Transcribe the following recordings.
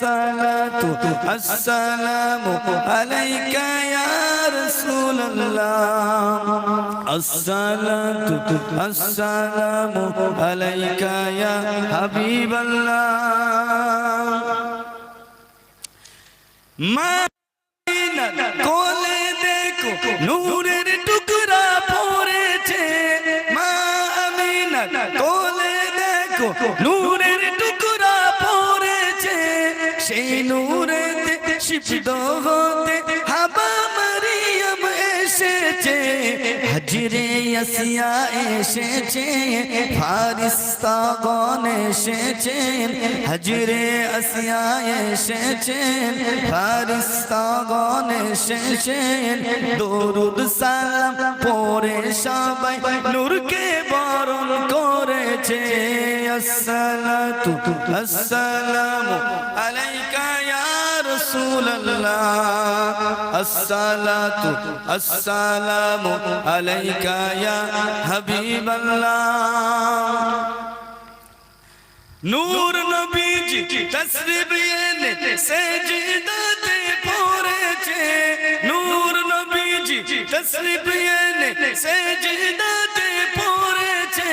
الصلاة السلام عليك يا رسول الله الصلاة السلام عليك يا حبيب الله মাদিনার কোলে দেখো নূরের টুকরা পড়েছে মা আমিনার কোলে দেখো নূরের টুকরা পড়েছে সেই নূরেতে শিপিত হতে হজরে আসিয়া এসেছে ফারিস্তাগণ এসেছেন হজরে আসিয়া এসেছেন ফারিস্তাগণ এসেছেন দরুদ সালাম পরে সবাই নূরকে বরণ করেছে। আসসালাতু, আসসালামু আলাইকা ইয়া রাসূলুল্লাহ। আসসালাতু আসসালামু আলাইকা ইয়া হাবিবাল্লাহ। নূর নবীজি তসরিফ এনে সেজদাতে পড়েছে নূর নবীজি তসরিফ এনে সেজদাতে পড়েছে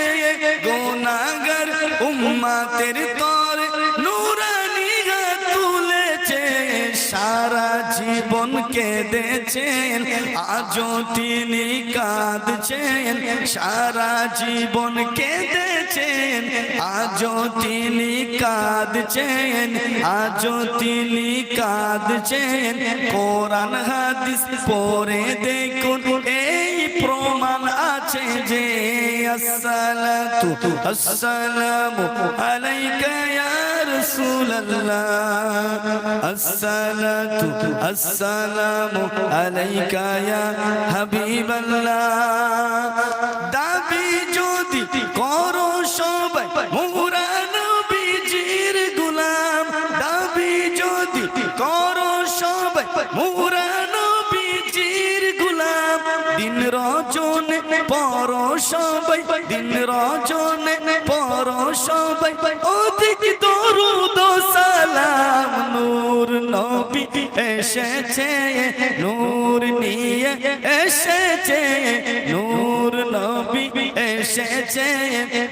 গুনাহগার উম্মতের তরে সারা জীবন কেঁদেছেন, আজও তিনি কাঁদছেন। সারা জীবন কেঁদেছেন, আজও তিনি কাঁদছেন, আজও তিনি কাঁদছেন। কোরআন হাদিস পড়ে দেখুন, এই প্রমাণ আছে যে, আসসালাতু, আসসালামু আলাইকা ইয়া রাসূলুল্লাহ, আসসালাতু আসসালামু আলাইকা ইয়া হাবিবাল্লাহ। দাবি যদি করো সবাই, মোরা নবীজির গোলাম। দাবি যদি করো সবাই, মোরা নবীজির গোলাম। দিন রজনে পর সবাই, দিন রজনে পর সবাই। অধিক দরুদ এসেছে নূর নিয়ে, এসেছে নূর নবী, এসেছে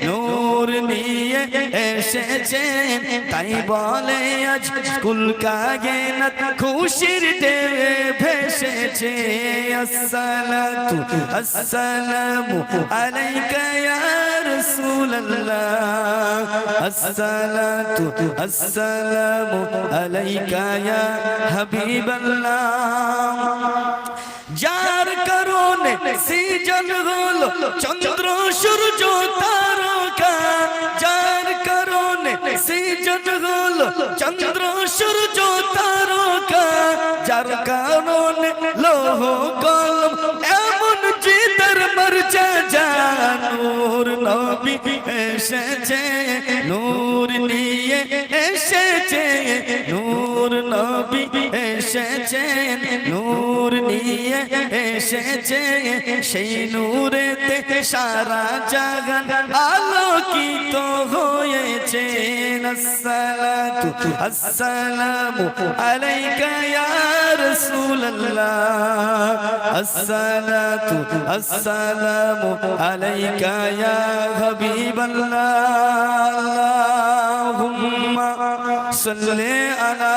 নূর নিয়ে, এসেছে। তাই বলে আজ কুল কায়নাত খুশির ঢেউয়ে ভেসেছে। আসসালাতু, আসসালামু আলাইকা ইয়া রাসূলুল্লাহ আসসালাতু আসসালামু আলাইকা ইয়া হাবিবাল্লাহ যার কারণে সৃজন হলো চন্দ্র সূর্য তারকা যার কারণে সৃজন হলো চন্দ্র সূর্য তারকা যার কারণে লোহ কলম মরচা জানুর নবী এসেছে, নূর নিয়ে এসেছে, নূর নবী এসেছে, নূর নিয়ে এসেছে, সেই নূরেতে সারা জাগান আলোকিত হয়েছে। আসসালাতু আসসালামু আলাইকা ইয়া রাসূলুল্লাহ। আসসালাতু আসসালামু আলাইকা ইয়া হাবিবাল্লাহ আল্লাহুম্মা সাল্লি আলা